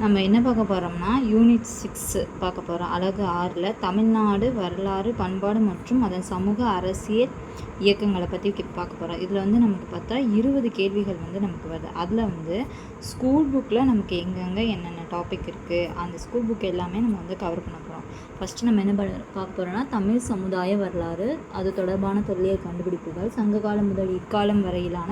நம்ம என்ன பார்க்க போகிறோம்னா யூனிட் சிக்ஸு பார்க்க போகிறோம் அழகு ஆறில் தமிழ்நாடு வரலாறு பண்பாடு மற்றும் அதன் சமூக அரசியல் இயக்கங்களை பற்றி பார்க்க போகிறோம் இதில் வந்து நமக்கு பார்த்தா இருபது கேள்விகள் வந்து நமக்கு வருது. அதில் வந்து ஸ்கூல் புக்கில் நமக்கு எங்கெங்கே என்னென்ன டாபிக் இருக்குது அந்த ஸ்கூல் புக் எல்லாமே நம்ம வந்து கவர் பண்ண போகிறோம் ஃபஸ்ட்டு நம்ம என்ன பண்ண பார்க்க போகிறோம்னா தமிழ் சமுதாய வரலாறு அது தொடர்பான தொல்லியல் கண்டுபிடிப்புகள் சங்ககாலம் முதல் இக்காலம் வரையிலான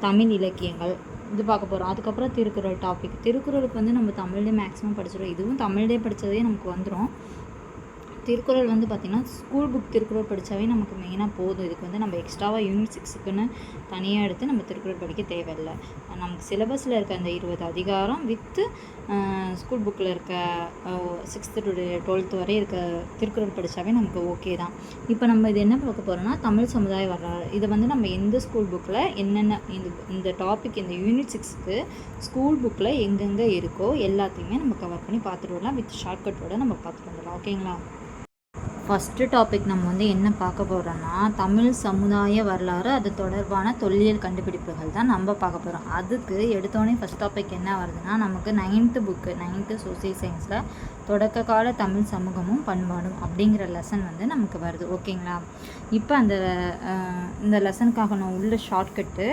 தமிழ் இலக்கியங்கள் இது பார்க்க போகிறோம் அதுக்கப்புறம் திருக்குறள் டாபிக் திருக்குறளுக்கு வந்து நம்ம தமிழ்லேயே மேக்ஸிமம் படிச்சிடும் இதுவும் தமிழ்லேயே படித்ததே நமக்கு வந்துடும் திருக்குறள் வந்து பார்த்திங்கன்னா ஸ்கூல் புக் திருக்குறள் படித்தாவே நமக்கு மெயினாக போதும். இதுக்கு வந்து நம்ம எக்ஸ்ட்ராவாக யூனிட் சிக்ஸுக்குன்னு தனியாக எடுத்து நம்ம திருக்குறள் படிக்க தேவையில்லை. நமக்கு சிலபஸில் இருக்க அந்த இருபது அதிகாரம் வித்து ஸ்கூல் புக்கில் இருக்க சிக்ஸ்த்து டு டுவெல்த்து வரை இருக்க திருக்குறள் படித்தாவே நமக்கு ஓகே தான். இப்போ நம்ம இது என்ன பார்க்க போகிறோம்னா தமிழ் சமுதாய வரலாறு. இதை வந்து நம்ம எந்த ஸ்கூல் புக்கில் என்னென்ன இந்த இந்த டாபிக் இந்த யூனிட் சிக்ஸ்க்கு ஸ்கூல் புக்கில் எங்கெங்கே இருக்கோ எல்லாத்தையுமே நம்ம கவர் பண்ணி பார்த்துட்டு வரலாம். வித் ஷார்ட்கட்டோட நம்ம பார்த்துட்டு வந்துடலாம். ஓகேங்களா ஃபஸ்ட்டு டாபிக் நம்ம வந்து என்ன பார்க்க போகிறோன்னா தமிழ் சமுதாய வரலாறு அது தொடர்பான தொல்லியல் கண்டுபிடிப்புகள் தான் நம்ம பார்க்க போகிறோம் அதுக்கு எடுத்தோடனே ஃபஸ்ட் டாபிக் என்ன வருதுன்னா நமக்கு நைன்த்து புக்கு நைன்த்து சோசியல் சயின்ஸில் தொடக்க கால தமிழ் சமூகமும் பண்பாடும் அப்படிங்கிற லெசன் வந்து நமக்கு வருது. ஓகேங்களா இப்போ அந்த இந்த லெசனுக்காக நான் உள்ள ஷார்ட்கட்டு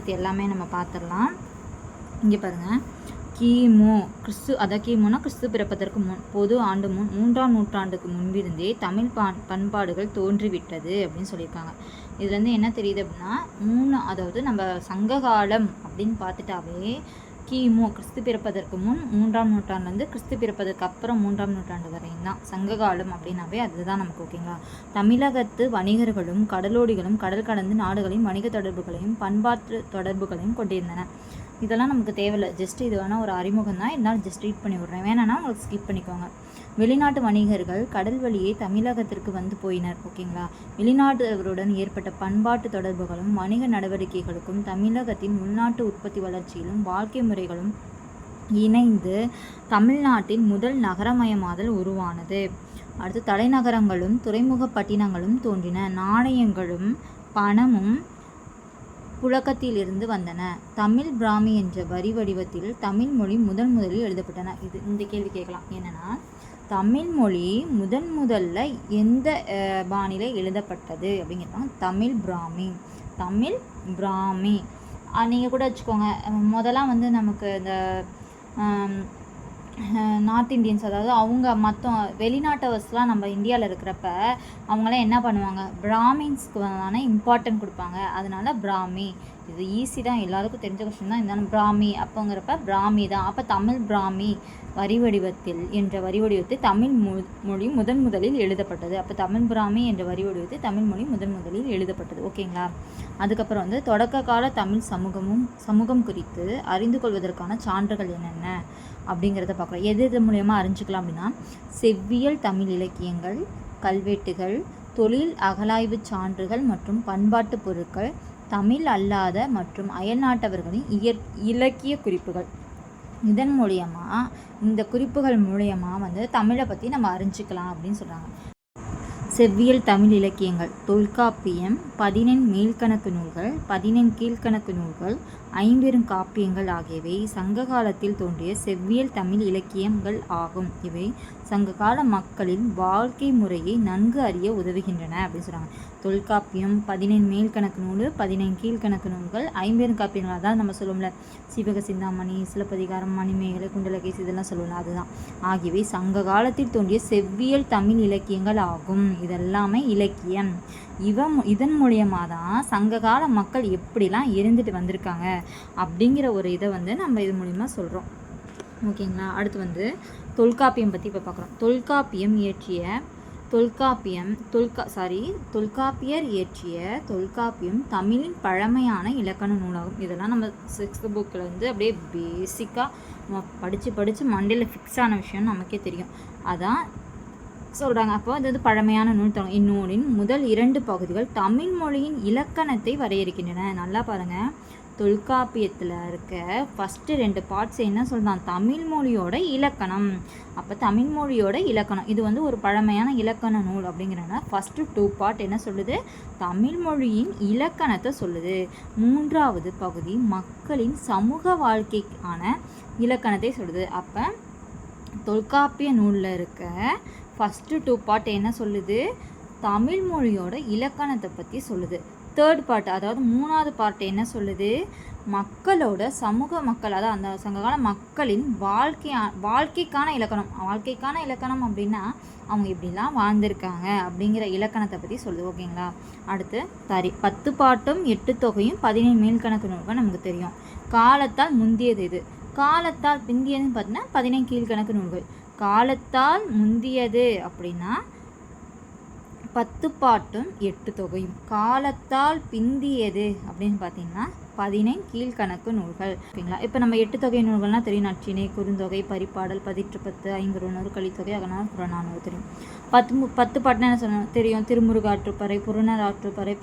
இது எல்லாமே நம்ம பார்த்துடலாம். இங்கே பாருங்கள் கிமு கிறிஸ்து அத கிமுனா கிறிஸ்து பிறப்பதற்கு முன் பொது ஆண்டு முன் மூன்றாம் நூற்றாண்டுக்கு முன்பிருந்தே தமிழ் பண் பண்பாடுகள் தோன்றிவிட்டது அப்படின்னு சொல்லியிருக்காங்க. இதுலேருந்து என்ன தெரியுது அப்படின்னா மூணு அதாவது நம்ம சங்ககாலம் அப்படின்னு பார்த்துட்டாவே கிமு கிறிஸ்து பிறப்பதற்கு முன் மூன்றாம் நூற்றாண்டுலேருந்து கிறிஸ்து பிறப்பதற்கு அப்புறம் மூன்றாம் நூற்றாண்டு வரையும் தான். சங்ககாலம் அப்படின்னாவே அதுதான் நமக்கு ஓகேங்களா தமிழகத்து வணிகர்களும் கடலோடிகளும் கடல் கடந்து நாடுகளையும் வணிக தொடர்புகளையும் பண்பாட்டு தொடர்புகளையும் கொண்டிருந்தன இதெல்லாம் நமக்கு தேவையில்லை. ஜஸ்ட் இது வேணால் ஒரு அறிமுகம் தான் இருந்தாலும் ஜஸ்ட் ரீட் பண்ணி விட்றேன். வேணான்னா உங்களுக்கு ஸ்கிப் பண்ணிக்கோங்க. வெளிநாட்டு வணிகர்கள் கடல் வழியே தமிழகத்திற்கு வந்து போயினர் ஓகேங்களா? வெளிநாட்டவருடன் ஏற்பட்ட பண்பாட்டு தொடர்புகளும் வணிக நடவடிக்கைகளுக்கும் தமிழகத்தின் உள்நாட்டு உற்பத்தி வளர்ச்சியிலும் வாழ்க்கை முறைகளும் இணைந்து தமிழ்நாட்டின் முதல் நகரமயமாதல் உருவானது. அடுத்து தலைநகரங்களும் துறைமுக பட்டினங்களும் தோன்றின. நாணயங்களும் பணமும் புழக்கத்திலிருந்து வந்தன. தமிழ் பிராமி என்ற வரி வடிவத்தில் தமிழ் மொழி முதன் முதலில் எழுதப்பட்டன. இது இந்த கேள்வி கேட்கலாம். என்னென்னா தமிழ்மொழி முதன் முதல்ல எந்த பாணியில் எழுதப்பட்டது அப்படிங்கிறாங்க தமிழ் பிராமி. தமிழ் பிராமி. நீங்கள் கூட வச்சுக்கோங்க. முதலாம் வந்து நமக்கு இந்த நார்த் இந்தியன்ஸ் அதாவது அவங்க மற்ற வெளிநாட்டவர்ஸ்லாம் நம்ம இந்தியாவில் இருக்கிறப்ப அவங்களாம் என்ன பண்ணுவாங்க? பிராமின்ஸ்க்கு தானே இம்பார்ட்டன்ட் கொடுப்பாங்க. அதனால பிராமி. இது ஈஸி தான். எல்லாருக்கும் தெரிஞ்ச கொஸ்டின் தான். இருந்தாலும் பிராமி. அப்போங்கிறப்ப பிராமி தான். அப்போ தமிழ் பிராமி வரி வடிவத்தில் என்ற வரி வடிவத்தில் தமிழ் மொழி முதன் முதலில் எழுதப்பட்டது. அப்போ தமிழ் பிராமி என்ற வரி வடிவத்தில் தமிழ் மொழி முதன் முதலில் எழுதப்பட்டது. ஓகேங்களா அதுக்கப்புறம் வந்து தொடக்க கால தமிழ் சமூகமும் சமூகம் குறித்து அறிந்து கொள்வதற்கான சான்றுகள் என்னென்ன? அப்படிங்கிறத பார்க்குறோம். எது எது மூலயமா அறிஞ்சிக்கலாம் அப்படின்னா செவ்வியல் தமிழ் இலக்கியங்கள் கல்வெட்டுகள் தொழில் அகலாய்வு சான்றுகள் மற்றும் பண்பாட்டு பொருட்கள் தமிழ் அல்லாத மற்றும் அயல்நாட்டவர்களின் இயற் இலக்கிய குறிப்புகள். இதன் மூலயமா இந்த குறிப்புகள் மூலயமா வந்து தமிழை பற்றி நம்ம அறிஞ்சிக்கலாம் அப்படின்னு சொல்கிறாங்க செவ்வியல் தமிழ் இலக்கியங்கள் தொல்காப்பியம் பதினெண் மேல்கணக்கு நூல்கள் பதினெண் கீழ்கணக்கு நூல்கள் ஐம்பெரும் காப்பியங்கள் ஆகியவை சங்க காலத்தில் தோன்றிய செவ்வியல் தமிழ் இலக்கியங்கள் ஆகும். இவை சங்ககால மக்களின் வாழ்க்கை முறையை நன்கு அறிய உதவுகின்றன அப்படின்னு சொல்கிறாங்க தொல்காப்பியம் பதினெண் மேல் கணக்கு நூல் பதினெண் கீழ்கணக்கு நூல்கள் ஐம்பெரும் காப்பியங்கள் அதான் நம்ம சொல்லுவோம்ல. சிவக சிந்தாமணி சிலப்பதிகாரம் மணிமேகலை குண்டலகேசி இதெல்லாம் சொல்லுவோம்ல அதுதான். ஆகியவை சங்க காலத்தில் தோன்றிய செவ்வியல் தமிழ் இலக்கியங்கள் ஆகும். இதெல்லாமே இலக்கியம். இவன் இதன் மூலியமாக தான் சங்ககால மக்கள் எப்படிலாம் இருந்துட்டு வந்திருக்காங்க அப்படிங்கிற ஒரு இதை வந்து நம்ம இது மூலிமா சொல்கிறோம் ஓகேங்களா? அடுத்து வந்து தொல்காப்பியம் பற்றி இப்போ பார்க்குறோம் தொல்காப்பியம் இயற்றிய தொல்காப்பியம் தொல்கா சாரி தொல்காப்பியர் இயற்றிய தொல்காப்பியம் தமிழின் பழமையான இலக்கண நூலாகும். இதெல்லாம் நம்ம சிக்ஸ்த் புக்கில் வந்து அப்படியே பேசிக்காக நம்ம படித்து படித்து மண்டையில் ஃபிக்ஸ் ஆன விஷயம் நமக்கே தெரியும். அதான் சொல்கிறாங்க அப்போ அது வந்து பழமையான நூல் தொடங்கும் இந்நூலின் முதல் இரண்டு பகுதிகள் தமிழ் மொழியின் இலக்கணத்தை வரையறுக்கின்றன. நல்லா பாருங்கள் தொல்காப்பியத்தில் இருக்க ஃபஸ்ட்டு ரெண்டு பார்ட்ஸ் என்ன சொல்கிறான் தமிழ் மொழியோட இலக்கணம். அப்போ தமிழ் மொழியோட இலக்கணம். இது வந்து ஒரு பழமையான இலக்கண நூல் அப்படிங்கிறனால ஃபஸ்ட்டு டூ பார்ட் என்ன சொல்லுது? தமிழ் மொழியின் இலக்கணத்தை சொல்லுது. மூன்றாவது பகுதி மக்களின் சமூக வாழ்க்கைக்கான இலக்கணத்தை சொல்லுது. அப்போ தொல்காப்பிய நூலில் இருக்க ஃபஸ்ட்டு டூ பார்ட் என்ன சொல்லுது? தமிழ் மொழியோட இலக்கணத்தை பற்றி சொல்லுது. தேர்ட் பார்ட் அதாவது மூணாவது பார்ட் என்ன சொல்லுது? மக்களோட சமூக மக்கள் அதாவது அந்த சங்ககால மக்களின் வாழ்க்கை வாழ்க்கைக்கான இலக்கணம். வாழ்க்கைக்கான இலக்கணம் அப்படின்னா அவங்க இப்படிலாம் வாழ்ந்திருக்காங்க அப்படிங்கிற இலக்கணத்தை பற்றி சொல்லுது. ஓகேங்களா அடுத்து தரி பத்து பாட்டும் எட்டு தொகையும் பதினேழு மேல்கணக்கு நூல்கள் நமக்கு தெரியும். காலத்தால் முந்தியது இது. காலத்தால் பிந்தியதுன்னு பார்த்தீங்கன்னா பதினேழு கீழ்கணக்கு நூல்கள். காலத்தால் முந்தியது அப்படின்னா பத்து பாட்டும் எட்டு தொகையும். காலத்தால் பிந்தியது அப்படின்னு பார்த்தீங்கன்னா பதினை கீழ்கணக்கு நூல்கள். ஓகேங்களா? இப்போ நம்ம எட்டு தொகை நூல்கள்னால் தெரியும். நற்றினை குறுந்தொகை பரிப்பாடல் பதிற்று பத்து ஐங்குறுநூறு கலித்தொகை அதனால் புறநானூறு தெரியும். பத்து பத்து பாட்டுனா என்ன சொன்ன தெரியும். திருமுருகாற்றுப்படை புறநராற்றுப்படை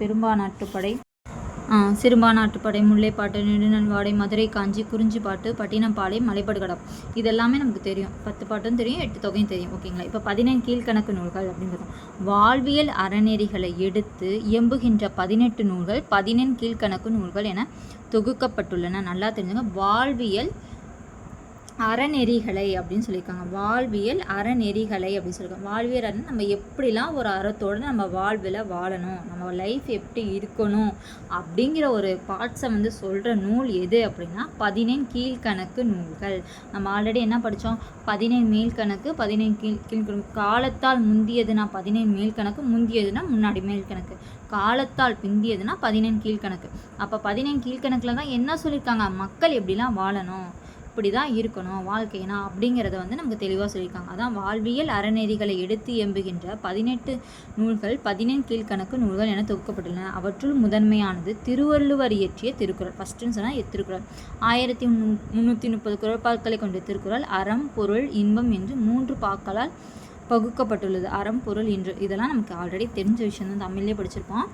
சிறுபான் ஆட்டுப்படை முல்லைப்பாட்டு நெடுநன்வாடை மதுரை காஞ்சி குறிஞ்சிப்பாட்டு பட்டினப்பாலை மலைப்படுகடம். இதெல்லாமே நமக்கு தெரியும். பத்து பாட்டும் தெரியும் எட்டு தொகையும் தெரியும். ஓகேங்களா இப்போ பதினெண் கீழ்கணக்கு நூல்கள் அப்படிங்கிறது. வாழ்வியல் அறநெறிகளை எடுத்து இயம்புகின்ற பதினெட்டு நூல்கள் பதினெண் கீழ்கணக்கு நூல்கள் என தொகுக்கப்பட்டுள்ளன. நல்லா தெரிஞ்சுங்க. வாழ்வியல் அறநெறிகளை அப்படின்னு சொல்லியிருக்காங்க. வாழ்வியல் அறநெறிகளை அப்படின்னு சொல்லியிருக்காங்க. வாழ்வியல் அரண் நம்ம எப்படிலாம் ஒரு அறத்தோடு நம்ம வாழ்வில் வாழணும் நம்ம லைஃப் எப்படி இருக்கணும் அப்படிங்கிற ஒரு பார்ட்ஸை வந்து சொல்கிற நூல் எது அப்படின்னா பதினேழு கீழ்கணக்கு நூல்கள். நம்ம ஆல்ரெடி என்ன படித்தோம் பதினேழு மேல்கணக்கு பதினேழு கீழ் கீழ்கணக்கு. காலத்தால் முந்தியதுன்னா பதினேழு மேல்கணக்கு முந்தியதுன்னா முன்னாடி மேல் கணக்கு காலத்தால் பிந்தியதுன்னா பதினேழு கீழ்கணக்கு. அப்போ பதினேழு கீழ்கணக்கில் தான் என்ன சொல்லியிருக்காங்க? மக்கள் எப்படிலாம் வாழணும்? இப்படி தான் இருக்கணும் வாழ்க்கைனா அப்படிங்கிறத வந்து நமக்கு தெளிவாக சொல்லியிருக்காங்க. அதான் வாழ்வியல் அறநெறிகளை எடுத்து எம்புகின்ற பதினெட்டு நூல்கள் பதினெண் கீழ்கணக்கு நூல்கள் என தொகுக்கப்பட்டுள்ளன. அவற்றுள் முதன்மையானது திருவள்ளுவர் இயற்றிய திருக்குறள். ஃபஸ்ட்டுன்னு சொன்னால் திருக்குறள் ஆயிரத்தி முந்நூற்றி முப்பது குரல்பாக்களை கொண்ட திருக்குறள் அறம் பொருள் இன்பம் என்று மூன்று பாக்களால் பகுக்கப்பட்டுள்ளது. அறம் பொருள் இன்று. இதெல்லாம் நமக்கு ஆல்ரெடி தெரிஞ்ச விஷயம் தான் தமிழ்லேயே படிச்சிருப்போம்.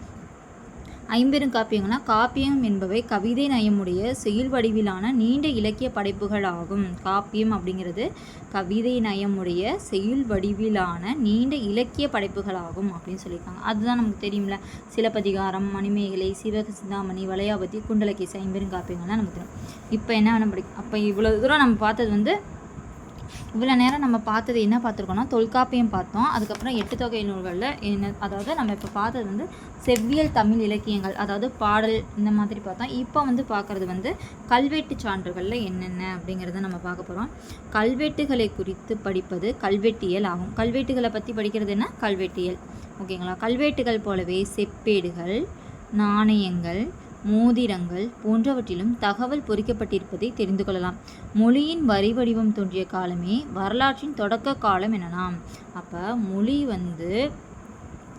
ஐம்பெரும் காப்பியங்கள்னா காப்பியம் என்பவை கவிதை நயமுடைய செயல் வடிவிலான நீண்ட இலக்கிய படைப்புகள் ஆகும் காப்பியம் அப்படிங்கிறது கவிதை நயமுடைய செயல் வடிவிலான நீண்ட இலக்கிய படைப்புகள் ஆகும் அப்படின்னு சொல்லியிருக்காங்க. அதுதான் நமக்கு தெரியும்ல. சிலப்பதிகாரம் மணிமேகலை சிவக சிந்தாமணி வளையாபதி குண்டலகேசி ஐம்பெரும் காப்பியங்கள்லாம் நமக்கு தெரியும். இப்போ என்ன வேணும் அப்போ இவ்வளோ தூரம் நம்ம பார்த்தது வந்து இவ்வளோ நேரம் நம்ம பார்த்தது என்ன பார்த்துருக்கோம்னா தொல்காப்பியம் பார்த்தோம். அதுக்கப்புறம் எட்டு தொகை நூல்களில் என்ன அதாவது நம்ம இப்போ பார்த்தது வந்து செவ்வியல் தமிழ் இலக்கியங்கள் அதாவது பாடல் இந்த மாதிரி பார்த்தோம். இப்போ வந்து பார்க்குறது வந்து கல்வெட்டு சான்றுகளில் என்னென்ன அப்படிங்கிறத நம்ம பார்க்க போகிறோம் கல்வெட்டுகளை குறித்து படிப்பது கல்வெட்டியல் ஆகும். கல்வெட்டுகளை பற்றி படிக்கிறது என்ன? கல்வெட்டியல். ஓகேங்களா? கல்வெட்டுகள் போலவே செப்பேடுகள் நாணயங்கள் மோதிரங்கள் போன்றவற்றிலும் தகவல் பொறிக்கப்பட்டிருப்பதை தெரிந்து கொள்ளலாம். மொழியின் வரி வடிவம் தோன்றிய காலமே வரலாற்றின் தொடக்க காலம் எனலாம். அப்போ மொழி வந்து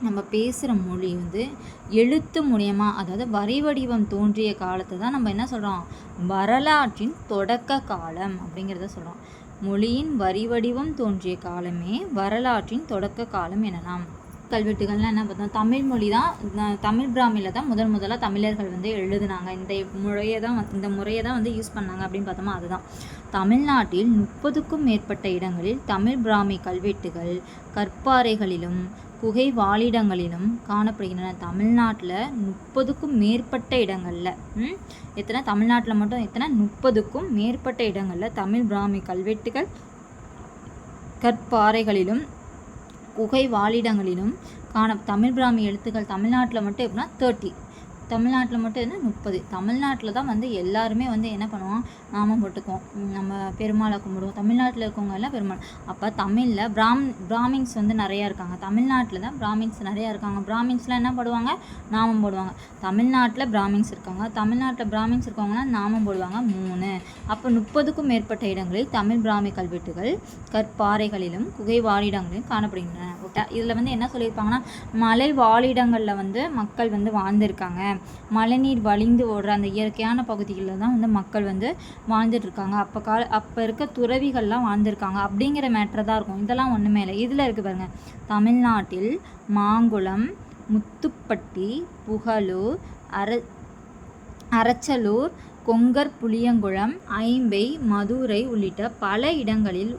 நம்ம பேசுகிற மொழி வந்து எழுத்து மூலியமாக அதாவது வரி வடிவம் தோன்றிய காலத்தை தான் நம்ம என்ன சொல்கிறோம் வரலாற்றின் தொடக்க காலம் அப்படிங்கிறத சொல்கிறோம் மொழியின் வரி வடிவம் தோன்றிய காலமே வரலாற்றின் தொடக்க காலம் எனலாம். கல்வெட்டுகள்லாம் என்ன பார்த்தோம்? தமிழ் மொழி தான் தமிழ் பிராமியில் தான் முதல் முதலாக தமிழர்கள் வந்து எழுதுனாங்க. இந்த முறையை தான் இந்த முறையை தான் வந்து யூஸ் பண்ணாங்க அப்படின்னு பார்த்தோமா? அதுதான். தமிழ்நாட்டில் முப்பதுக்கும் மேற்பட்ட இடங்களில் தமிழ் பிராமி கல்வெட்டுகள் கற்பாறைகளிலும் குகை வாழிடங்களிலும் காணப்படுகின்றன. தமிழ்நாட்டில் முப்பதுக்கும் மேற்பட்ட இடங்களில் எத்தனை? தமிழ்நாட்டில் மட்டும் எத்தனை? முப்பதுக்கும் மேற்பட்ட இடங்களில் தமிழ் பிராமி கல்வெட்டுகள் கற்பாறைகளிலும் குகை வாழிடங்களிலும் காண தமிழ் பிராமி எழுத்துக்கள் தமிழ்நாட்டில் மட்டும் எப்படின்னா தேர்ட்டி தமிழ்நாட்டில் மட்டும் என்ன முப்பது. தமிழ்நாட்டில் தான் வந்து எல்லாருமே வந்து என்ன பண்ணுவோம்? நாமம் போட்டுக்குவோம். நம்ம பெருமாளை கும்பிடுவோம். தமிழ்நாட்டில் இருக்கவங்க எல்லாம் பெருமாள். அப்போ தமிழில் பிராம் பிராமின்ஸ் வந்து நிறையா இருக்காங்க. தமிழ்நாட்டில் தான் பிராமின்ஸ் நிறையா இருக்காங்க. பிராமின்ஸ்லாம் என்ன போடுவாங்க? நாமம் போடுவாங்க. தமிழ்நாட்டில் பிராமின்ஸ் இருக்காங்க. தமிழ்நாட்டில் பிராமின்ஸ் இருக்கவங்கன்னா நாமம் போடுவாங்க. மூணு. அப்போ முப்பதுக்கும் மேற்பட்ட இடங்களில் தமிழ் பிராமி கல்வெட்டுகள் கற்பாறைகளிலும் குகை வாழிடங்களிலும் காணப்படுகின்றன இதில் வந்து என்ன சொல்லியிருப்பாங்கன்னா மலை வாழிடங்களில் வந்து மக்கள் வந்து வாழ்ந்திருக்காங்க. மழைநீர் வழிந்து ஓடுற அந்த இயற்கையான பகுதிகளில் தான் வந்து மக்கள் வந்து வாழ்ந்துட்டுருக்காங்க. அப்போ கால அப்போ இருக்க துறவிகள்லாம் வாழ்ந்துருக்காங்க அப்படிங்கிற மேட்ரு தான் இருக்கும். இதெல்லாம் ஒன்றுமே இல்லை. இதில் இருக்குது பாருங்கள் தமிழ்நாட்டில் மாங்குளம் முத்துப்பட்டி புகழூர் அர அரச்சலூர் கொங்கர் புளியங்குளம் ஐம்பை மதுரை உள்ளிட்ட பல இடங்களில்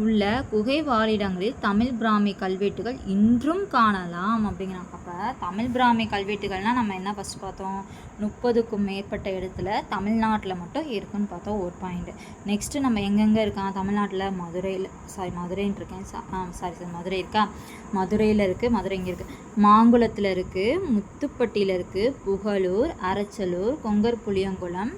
உள்ள குகை வாழிடங்களில் தமிழ் பிராமி கல்வெட்டுகள் இன்றும் காணலாம் அப்படிங்கிறாங்க. அப்போ தமிழ் பிராமி கல்வெட்டுகள்னால் நம்ம என்ன ஃபஸ்ட் பார்த்தோம்? முப்பதுக்கும் மேற்பட்ட இடத்துல தமிழ்நாட்டில் மட்டும் இருக்குன்னு பார்த்தோம் ஒரு பாயிண்ட் நெக்ஸ்ட்டு நம்ம எங்கெங்கே இருக்கான்? தமிழ்நாட்டில் மதுரையில் சாரி மதுரைன்னு இருக்கேன். சாரி சாரி மதுரை இருக்கா? மதுரையில் இருக்குது மதுரை இங்கே இருக்குது மாங்குளத்தில் இருக்குது முத்துப்பட்டியில் இருக்குது புகழூர் அரச்சலூர் கொங்கர் புளியங்குளம்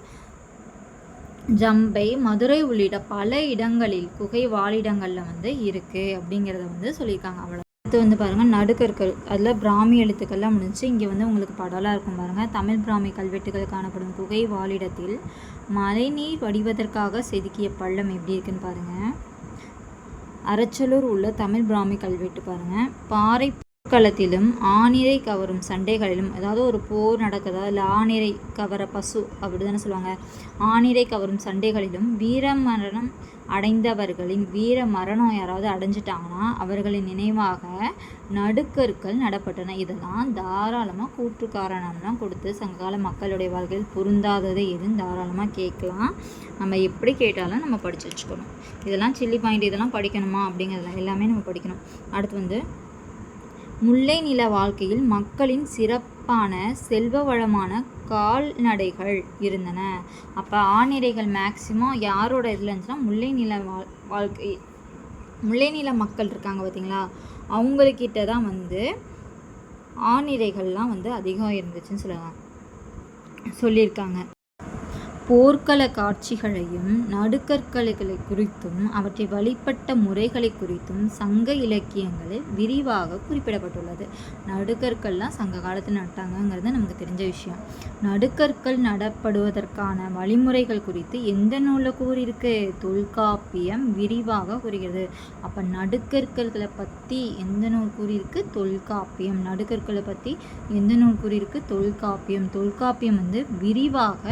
ஜம்பை மதுரை உள்ளிட்ட பல இடங்களில் குகை வாழிடங்களில் வந்து இருக்குது அப்படிங்கிறத வந்து சொல்லியிருக்காங்க. அவ்வளோ அடுத்து வந்து பாருங்கள் நடுக்கற்கள். அதில் பிராமி எழுத்துக்கள்லாம் முடிஞ்சு இங்கே வந்து உங்களுக்கு படலாக இருக்கும் பாருங்கள் தமிழ் பிராமி கல்வெட்டுகள் காணப்படும் குகை வாழிடத்தில் மழைநீர் வடிவதற்காக செதுக்கிய பள்ளம் எப்படி இருக்குன்னு பாருங்கள் அரச்சலூர் உள்ள தமிழ் பிராமி கல்வெட்டு பாருங்கள் பாறை போர்க்களத்திலும் ஆணிரை கவரும் சண்டைகளிலும் அதாவது ஒரு போர் நடக்குதா இல்லை ஆணிரை கவர பசு அப்படி தானே சொல்லுவாங்க. ஆணிரை கவரும் சண்டைகளிலும் வீர மரணம் அடைந்தவர்களின் வீர மரணம் யாராவது அடைஞ்சிட்டாங்கன்னா அவர்களின் நினைவாக நடுக்கற்கள் நடப்பட்டன. இதெல்லாம் தாராளமாக கூற்று காரணம்லாம் கொடுத்து சங்ககால மக்களுடைய வாழ்க்கையில் பொருந்தாதது எதுன்னு தாராளமாக கேட்கலாம். நம்ம எப்படி கேட்டாலும் நம்ம படித்து வச்சுக்கணும். இதெல்லாம் சில்லி பாயிண்ட் இதெல்லாம் படிக்கணுமா அப்படிங்கிறதுலாம் எல்லாமே நம்ம படிக்கணும். அடுத்து வந்து முல்லை நில வாழ்க்கையில் மக்களின் சிறப்பான செல்வ வளமான கால்நடைகள் இருந்தன. அப்போ ஆணிரைகள் மேக்சிமம் யாரோட இதில் இருந்துச்சுன்னா முல்லை நில வாழ் வாழ்க்கை முல்லை நில மக்கள் இருக்காங்க பார்த்தீங்களா அவங்கக்கிட்ட தான் வந்து ஆணிரைகள்லாம் வந்து அதிகம் இருந்துச்சுன்னு சொல்லுவாங்க சொல்லியிருக்காங்க. போர்க்கள காட்சிகளையும் நடுக்கற்களை குறித்தும் அவற்றை வழிபட்ட முறைகளை குறித்தும் சங்க இலக்கியங்களில் விரிவாக குறிப்பிடப்பட்டுள்ளது. நடுக்கற்கள்லாம் சங்க காலத்தில் நட்டாங்கங்கிறது நமக்கு தெரிஞ்ச விஷயம். நடுக்கற்கள் நடப்படுவதற்கான வழிமுறைகள் குறித்து எந்த நூலில் கூறியிருக்கு? தொல்காப்பியம் விரிவாக கூறுகிறது. அப்போ நடுக்கற்களை பற்றி எந்த நூல் கூறியிருக்கு? தொல்காப்பியம். நடுக்கற்களை பற்றி எந்த நூல் கூறியிருக்கு? தொல்காப்பியம். தொல்காப்பியம் வந்து விரிவாக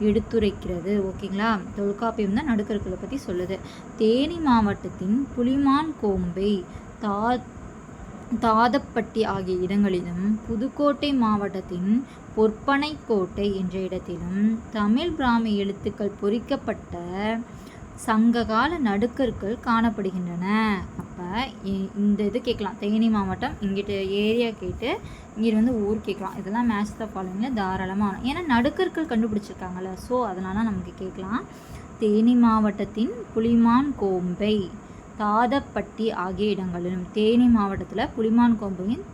எடுத்துரைக்கிறது. ஓகேங்களா? தொல்காப்பியம் தான் நடுக்கற்களை பற்றி சொல்லுது. தேனி மாவட்டத்தின் புலிமான் கோம்பை தா தாதப்பட்டி ஆகிய இடங்களிலும் புதுக்கோட்டை மாவட்டத்தின் பொற்பனைக்கோட்டை என்ற இடத்திலும் தமிழ் பிராமி எழுத்துக்கள் பொறிக்கப்பட்ட சங்ககால நடுக்கற்கள் காணப்படுகின்றன. அப்போ இந்த இது கேட்கலாம். தேனி மாவட்டம் இங்கிட்ட ஏரியா கேட்டு இங்கிட்டு வந்து ஊர் கேட்கலாம். இதெல்லாம் மேட்ச் த ஃபாலோவிங்கில் தாராளமாக ஏன்னா நடுக்கற்கள் கண்டுபிடிச்சிருக்காங்கல்ல. ஸோ அதனால் நமக்கு கேட்கலாம். தேனி மாவட்டத்தின் புலிமான் கோம்பை தாதப்பட்டி ஆகிய இடங்களிலும் தேனி மாவட்டத்தில் புலிமான் கோம்பையின்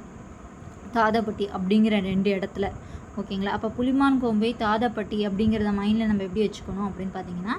தாதப்பட்டி அப்படிங்கிற ரெண்டு இடத்துல. ஓகேங்களா அப்போ புலிமான் கோம்பை தாதப்பட்டி அப்படிங்கிறத மைண்டில் நம்ம எப்படி வச்சுக்கணும் அப்படின்னு பார்த்தீங்கன்னா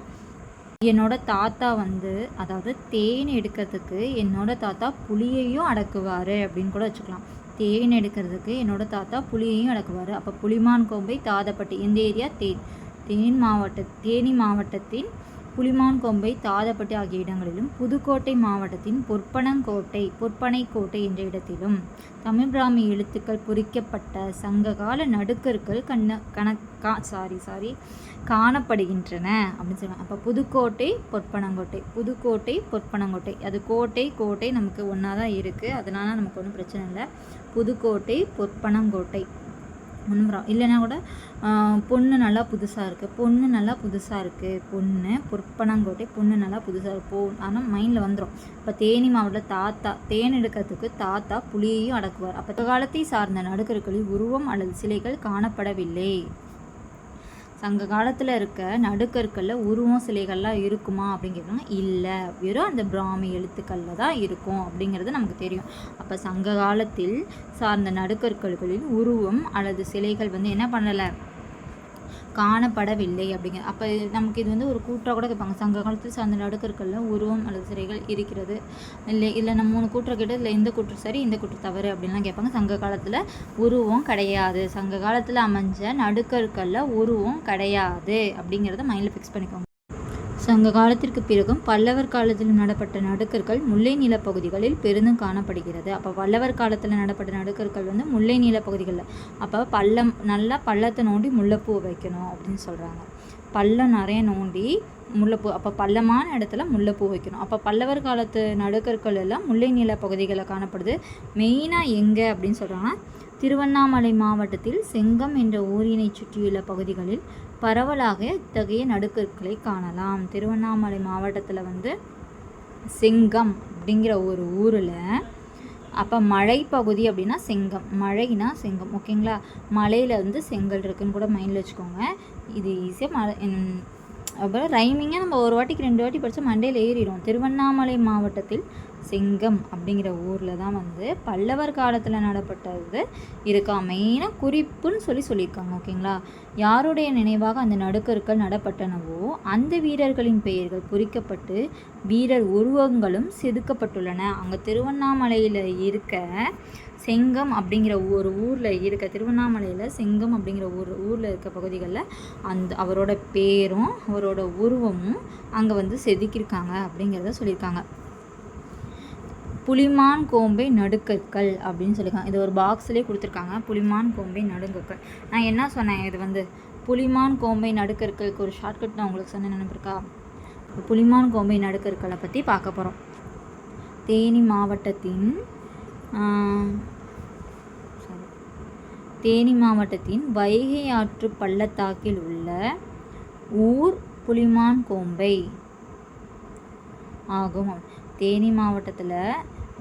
என்னோட தாத்தா வந்து அதாவது தேன் எடுக்கிறதுக்கு என்னோட தாத்தா புளியையும் அடக்குவார் அப்படின்னு கூட வச்சுக்கலாம். தேன் எடுக்கிறதுக்கு என்னோட தாத்தா புளியையும் அடக்குவார். அப்போ புளிமான் கோம்பை தாதப்பட்டி எந்த ஏரியா தேன். தேன் மாவட்ட தேனி மாவட்டத்தின் புலிமான் கொம்பை தாதப்பட்டி ஆகிய இடங்களிலும் புதுக்கோட்டை மாவட்டத்தின் பொற்பனங்கோட்டை பொற்பனை கோட்டை என்ற இடத்திலும் தமிழ் பிராமி எழுத்துக்கள் பொறிக்கப்பட்ட சங்ககால நடுக்கற்கள் கண்ண கணக்கா சாரி சாரி காணப்படுகின்றன அப்படின்னு சொல்லுவாங்க. அப்போ புதுக்கோட்டை பொற்பனங்கோட்டை புதுக்கோட்டை பொற்பனங்கோட்டை. அது கோட்டை கோட்டை நமக்கு ஒன்றா தான் இருக்குது அதனால நமக்கு ஒன்றும் பிரச்சனை இல்லை. புதுக்கோட்டை பொற்பனங்கோட்டை. ஒன்றும் இல்லைனா கூட பொண்ணு நல்லா புதுசாக இருக்குது பொண்ணு நல்லா புதுசாக இருக்குது பொண்ணு பொற்பனங்கோட்டை பொண்ணு நல்லா புதுசாக இருக்கு. போ ஆனால் மைண்டில் வந்துடும் இப்போ தேனி மாவட்டத்தில் தாத்தா தேன் எடுக்கிறதுக்கு தாத்தா புளியையும் அடக்குவார். அப்போ காலத்தை சார்ந்த நடுக்கருக்களில் உருவம் அல்லது சிலைகள் காணப்படவில்லை. சங்க காலத்தில் இருக்க நடுக்கற்களில் உருவம் சிலைகள்லாம் இருக்குமா அப்படிங்கிறதுனா இல்லை. வெறும் அந்த பிராமி எழுத்துக்களில் தான் இருக்கும் அப்படிங்கிறது நமக்கு தெரியும். அப்போ சங்க காலத்தில் சார்ந்த நடுக்கற்களில் உருவம் அல்லது சிலைகள் வந்து என்ன பண்ணலை? காணப்படவில்லை அப்படிங்கிற அப்போ நமக்கு இது வந்து ஒரு கூட்டாக கூட கேட்பாங்க. சங்க காலத்தில் சார்ந்த நடுக்கற்களில் உருவம் அல்லது சிறைகள் இருக்கிறது. இல்லை இல்லை நம்ம மூணு கூட்டுற கேட்டு இல்லை இந்த கூற்று சரி இந்த கூற்று தவறு அப்படின்லாம் கேட்பாங்க. சங்க காலத்தில் உருவம் கிடையாது. சங்க காலத்தில் அமைஞ்ச நடுக்கற்களில் உருவம் கிடையாது அப்படிங்கிறத மைண்டில் ஃபிக்ஸ் பண்ணிக்கோங்க. சங்க காலத்திற்கு பிறகும் பல்லவர் காலத்தில் நடப்பட்ட நடுக்கற்கள் முல்லை நிலப்பகுதிகளில் பெரிதும் காணப்படுகிறது. அப்போ பல்லவர் காலத்தில் நடப்பட்ட நடுக்கற்கள் வந்து முல்லை நிலப்பகுதிகளில் அப்போ பள்ளம் நல்லா பள்ளத்தை நோண்டி முல்லைப்பூ வைக்கணும் அப்படின்னு சொல்கிறாங்க பள்ளம் நிறைய நோண்டி முல்லைப்பூ அப்போ பள்ளமான இடத்துல முல்லைப்பூ வைக்கணும். அப்போ பல்லவர் காலத்து நடுக்கற்கள் எல்லாம் முல்லை நில பகுதிகளில் காணப்படுது. மெயினாக எங்கே அப்படின்னு சொல்கிறாங்கன்னா திருவண்ணாமலை மாவட்டத்தில் செங்கம் என்ற ஊரினை சுற்றியுள்ள பகுதிகளில் பரவலாக இத்தகைய நடுக்கற்களை காணலாம். திருவண்ணாமலை மாவட்டத்தில் வந்து செங்கம் அப்படிங்கிற ஒரு ஊரில் அப்போ மலைப்பகுதி அப்படின்னா செங்கம் மழைனா செங்கம் ஓகேங்களா? மலையில் வந்து செங்கல் இருக்குன்னு கூட மைண்டில் வச்சுக்கோங்க. இது ஈஸியாக மழை அப்புறம் ரைமிங்காக நம்ம ஒரு வாட்டிக்கு ரெண்டு வாட்டி படித்தா மண்டையில் ஏறிடும். திருவண்ணாமலை மாவட்டத்தில் செங்கம் அப்படிங்கிற ஊரில் தான் வந்து பல்லவர் காலத்தில் நடப்பட்டது. இருக்கா மெயினாக குறிப்புன்னு சொல்லி சொல்லியிருக்காங்க ஓகேங்களா? யாருடைய நினைவாக அந்த நடுக்கற்கள் நடப்பட்டனவோ அந்த வீரர்களின் பெயர்கள் பொறிக்கப்பட்டு வீரர் உருவங்களும் செதுக்கப்பட்டுள்ளன. அங்கே திருவண்ணாமலையில் இருக்க செங்கம் அப்படிங்கிற ஒரு ஊரில் இருக்க திருவண்ணாமலையில் செங்கம் அப்படிங்கிற ஊர் ஊரில் இருக்க பகுதிகளில் அந்த அவரோட பேரும் அவரோட உருவமும் அங்கே வந்து செதுக்கியிருக்காங்க அப்படிங்கிறத சொல்லியிருக்காங்க. புளிமான் கோம்பை நடுக்கற்கள் அப்படின்னு சொல்லியிருக்காங்க. இது ஒரு பாக்ஸ்லேயே கொடுத்துருக்காங்க. புலிமான் கோம்பை நடுங்கற்கள். நான் என்ன சொன்னேன்? இது வந்து புளிமான் கோம்பை நடுக்கற்களுக்கு ஒரு ஷார்ட்கட் நான் உங்களுக்கு சொன்ன நினைப்பிருக்கா? புளிமான் கோம்பை நடுக்கற்களை பற்றி பார்க்க போகிறோம் தேனி மாவட்டத்தின் தேனி மாவட்டத்தின் வைகை ஆற்று பள்ளத்தாக்கில் உள்ள ஊர் புலிமான் கோம்பை ஆகும். தேனி மாவட்டத்தில்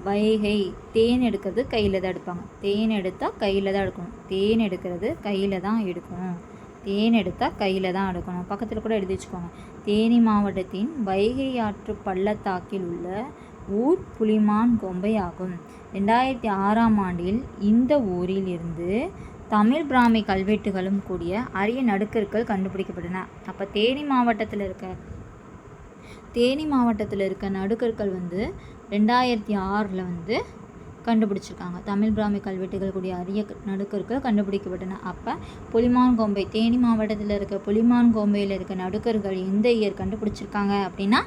வைகை. தேன் எடுக்கிறது கையில் தான் எடுப்பாங்க. தேன் எடுத்தால் கையில் தான் எடுக்கணும். தேன் எடுக்கிறது கையில் தான் எடுக்கணும். தேன் எடுத்தால் கையில் தான் எடுக்கணும். பக்கத்தில் கூட எழுதி வச்சுக்கோங்க. தேனி மாவட்டத்தின் வைகை ஆற்று பள்ளத்தாக்கில் உள்ள ஊர் புலிமான் கொம்பை ஆகும் ரெண்டாயிரத்தி ஆறாம் ஆண்டில் இந்த ஊரில் இருந்து தமிழ் பிராமி கல்வெட்டுகளும் கூடிய அரிய நடுக்கற்கள் கண்டுபிடிக்கப்பட்டன. அப்போ தேனி மாவட்டத்தில் இருக்க தேனி மாவட்டத்தில் இருக்க நடுக்கற்கள் வந்து ரெண்டாயிரத்தி ஆறில் வந்து கண்டுபிடிச்சிருக்காங்க. தமிழ் பிராமி கல்வெட்டுகள் கூடிய அரிய நடுக்கர்கள் நடுக்கற்கள் கண்டுபிடிக்கப்பட்டன. அப்போ புலிமான் கோம்பை தேனி மாவட்டத்தில் இருக்க புலிமான் கோம்பையில் இருக்க நடுக்கர்கள் எந்த இயர் கண்டுபிடிச்சிருக்காங்க அப்படின்னா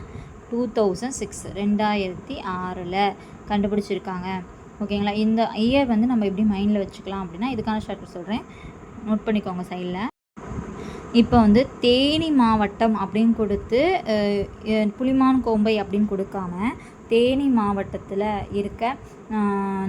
டூ தௌசண்ட் சிக்ஸ் ரெண்டாயிரத்தி ஆறில் கண்டுபிடிச்சிருக்காங்க. ஓகேங்களா? இந்த இயர் வந்து நம்ம எப்படி மைண்டில் வச்சுக்கலாம் அப்படின்னா இதுக்கான ஷார்ட் சொல்கிறேன் நோட் பண்ணிக்கோங்க சைடில். இப்போ வந்து தேனி மாவட்டம் அப்படின்னு கொடுத்து புலிமான் கோம்பை அப்படின்னு கொடுக்காம தேனி மாவட்டத்தில் இருக்க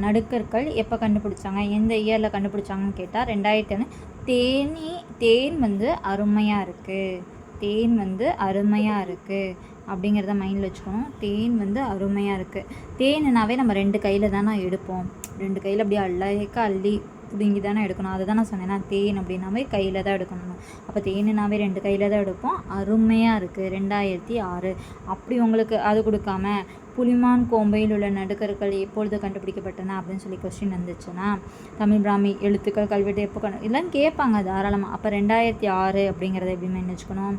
நடுக்கற்கள் எப்போ கண்டுபிடிச்சாங்க? எந்த இயரில் கண்டுபிடிச்சாங்கன்னு கேட்டால் ரெண்டாயிரத்தி ஒன்று தேனி தேன் வந்து அருமையாக இருக்குது தேன் வந்து அருமையாக இருக்குது அப்படிங்கிறத மைண்டில் வச்சுக்கணும். தேன் வந்து அருமையாக இருக்குது தேனுனாவே நம்ம ரெண்டு கையில் தானே எடுப்போம். ரெண்டு கையில் அப்படியே அள்ளாயக்க அள்ளி பிடுங்கி தானே எடுக்கணும். அதை தான் நான் சொன்னேன். தேன் அப்படின்னாவே கையில் தான் எடுக்கணும். அப்போ தேனுனாவே ரெண்டு கையில் தான் எடுப்போம். அருமையாக இருக்குது ரெண்டாயிரத்தி ஆறு. அப்படி உங்களுக்கு அது கொடுக்காம புலிமான் கோம்பையில் உள்ள நடுக்கற்கள் எப்பொழுது கண்டுபிடிக்கப்பட்டன அப்படின்னு சொல்லி கொஸ்டின் வந்துச்சுன்னா தமிழ் பிராமி எழுத்துக்கள் கல்வெட்டு எப்போ கண்டு இதெல்லாம் கேட்பாங்க தாராளமாக அப்போ ரெண்டாயிரத்தி ஆறு அப்படிங்கிறத எப்படி நினச்சிக்கணும் வச்சுக்கணும்?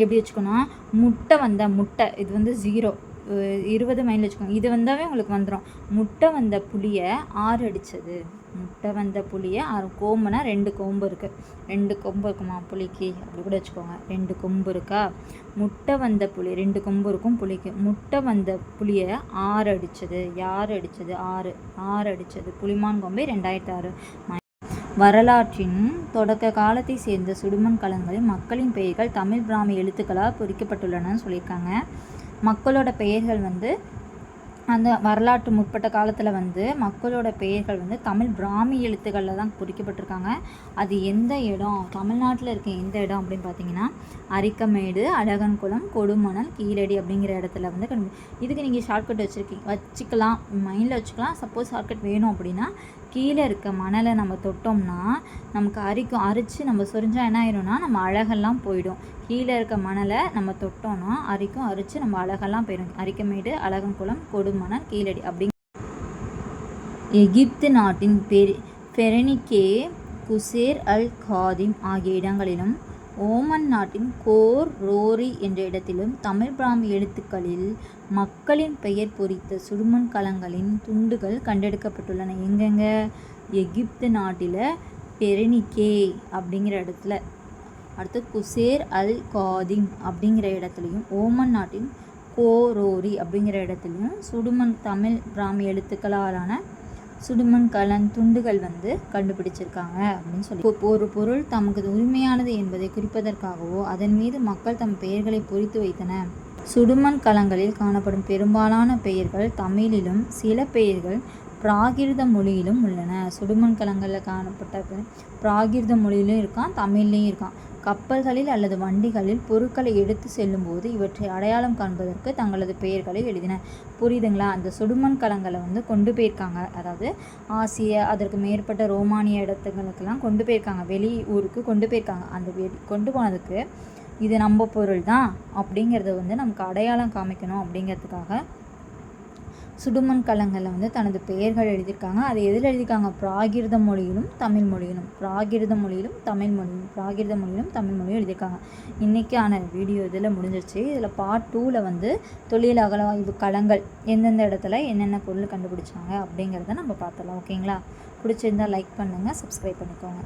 எப்படி வச்சுக்கணும்? முட்டை வந்த முட்டை. இது வந்து ஜீரோ இருபது மைண்டில் வச்சுக்கோங்க. இது வந்தாவே உங்களுக்கு வந்துடும் முட்டை வந்த புளியை ஆறு அடித்தது முட்டை வந்த புளியை ஆறு கோம்புனா ரெண்டு கொம்பு இருக்குது ரெண்டு கொம்பு இருக்குமா புளிக்கு? அப்படி கூட வச்சுக்கோங்க. ரெண்டு கொம்பு இருக்கா? முட்டை வந்த புளி ரெண்டு கொம்பு இருக்கும் புளிக்கு. முட்டை வந்த புளியை ஆறு அடித்தது யார் அடித்தது ஆறு. ஆறு அடித்தது புளிமான் கொம்பை ரெண்டாயிரத்தி ஆறு. வரலாற்றின் தொடக்க காலத்தை சேர்ந்த சுடுமண் கலங்களில் மக்களின் பெயர்கள் தமிழ் பிராமி எழுத்துக்களால் பொறிக்கப்பட்டுள்ளனன்னு சொல்லியிருக்காங்க. மக்களோட பெயர்கள் வந்து அந்த வரலாற்று முற்பட்ட காலத்தில் வந்து மக்களோட பெயர்கள் வந்து தமிழ் பிராமி எழுத்துக்களில் தான் பொறிக்கப்பட்டிருக்காங்க அது எந்த இடம் தமிழ்நாட்டில் இருக்க எந்த இடம் அப்படின்னு பார்த்தீங்கன்னா அரிக்கமேடு அழகன்குளம் கொடுமணல் கீழடி அப்படிங்கிற இடத்துல வந்து இதுக்கு நீங்கள் ஷார்ட்கட் வச்சுருக்கீங்க வச்சுக்கலாம் மைண்டில் வச்சுக்கலாம். சப்போஸ் ஷார்ட்கட் வேணும் அப்படின்னா கீழே இருக்க மணலை நம்ம தொட்டோம்னா நமக்கு அரிக்கும் அரித்து நம்ம சொரிஞ்சால் என்ன ஆயிரும்னா நம்ம அழகெல்லாம் போயிடும். கீழே இருக்க மணலை நம்ம தொட்டோம்னா அரிக்கும் அரித்து நம்ம அழகெல்லாம் போயிடும். அரிக்கமேடு அழகங்குளம் கொடுமணல் கீழடி அப்படி எகிப்து நாட்டின் பெரி பெரனிக்கே குசேர் அல் காதிம் ஆகிய இடங்களிலும் ஓமன் நாட்டின் கோர் ரோரி என்ற இடத்திலும் தமிழ் பிராமி எழுத்துக்களில் மக்களின் பெயர் பொறித்த சுடுமண் கலங்களின் துண்டுகள் கண்டெடுக்கப்பட்டுள்ளன. எங்கெங்க? எகிப்து நாட்டில் பெரனிக்கே அப்படிங்கிற இடத்துல. அடுத்து குசேர் அல் காதிம் அப்படிங்கிற இடத்துலையும் ஓமன் நாட்டின் கோரோரி அப்படிங்கிற இடத்துலையும் சுடுமண் தமிழ் பிராமி எழுத்துக்களாலான சுடுமண் கலன் துண்டுகள் வந்து கண்டுபிடிச்சிருக்காங்க அப்படின்னு சொல்லி. இப்போ ஒரு பொருள் தமக்கு உரிமையானது என்பதை குறிப்பதற்காகவோ அதன் மீது மக்கள் தம் பெயர்களை பொறித்து வைத்தன. சுடுமண் கலங்களில் காணப்படும் பெரும்பாலான பெயர்கள் தமிழிலும் சில பெயர்கள் பிராகிருத மொழியிலும் உள்ளன. சுடுமண் கலங்களில் காணப்பட்ட பிராகிருத மொழியிலும் இருக்கான் தமிழ்லையும் இருக்கான். கப்பல்களில் அல்லது வண்டிகளில் பொருட்களை எடுத்து செல்லும்போது இவற்றை அடையாளம் காண்பதற்கு தங்களது பெயர்களை எழுதின. புரியுதுங்களா? அந்த சுடுமண் கலங்களை வந்து கொண்டு போயிருக்காங்க. அதாவது ஆசிய அதற்கு மேற்பட்ட ரோமானிய இடத்துங்களுக்கெல்லாம் கொண்டு போயிருக்காங்க. வெளி ஊருக்கு கொண்டு போயிருக்காங்க. அந்த வெளி கொண்டு போனதுக்கு இது நம்ம பொருள் தான் அப்படிங்கிறத வந்து நமக்கு அடையாளம் காமிக்கணும் அப்படிங்கிறதுக்காக சுடுமண் கலங்களில் வந்து தனது பெயர்கள் எழுதியிருக்காங்க. அதை எதில் எழுதியிருக்காங்க? பிராகிருத மொழியிலும் தமிழ் மொழியிலும். பிராகிருத மொழியிலும் தமிழ் மொழியிலும். பிராகிருத மொழியிலும் தமிழ் மொழியும் எழுதியிருக்காங்க. இன்றைக்கான வீடியோ இதில் முடிஞ்சிருச்சு. இதில் பார்ட் டூவில் வந்து தொழில் அகலாய்வு களங்கள் எந்தெந்த இடத்துல என்னென்ன பொருள் கண்டுபிடிச்சாங்க அப்படிங்கிறத நம்ம பார்த்துடலாம். ஓகேங்களா? பிடிச்சிருந்தா லைக் பண்ணுங்கள் சப்ஸ்கிரைப் பண்ணிக்கோங்க.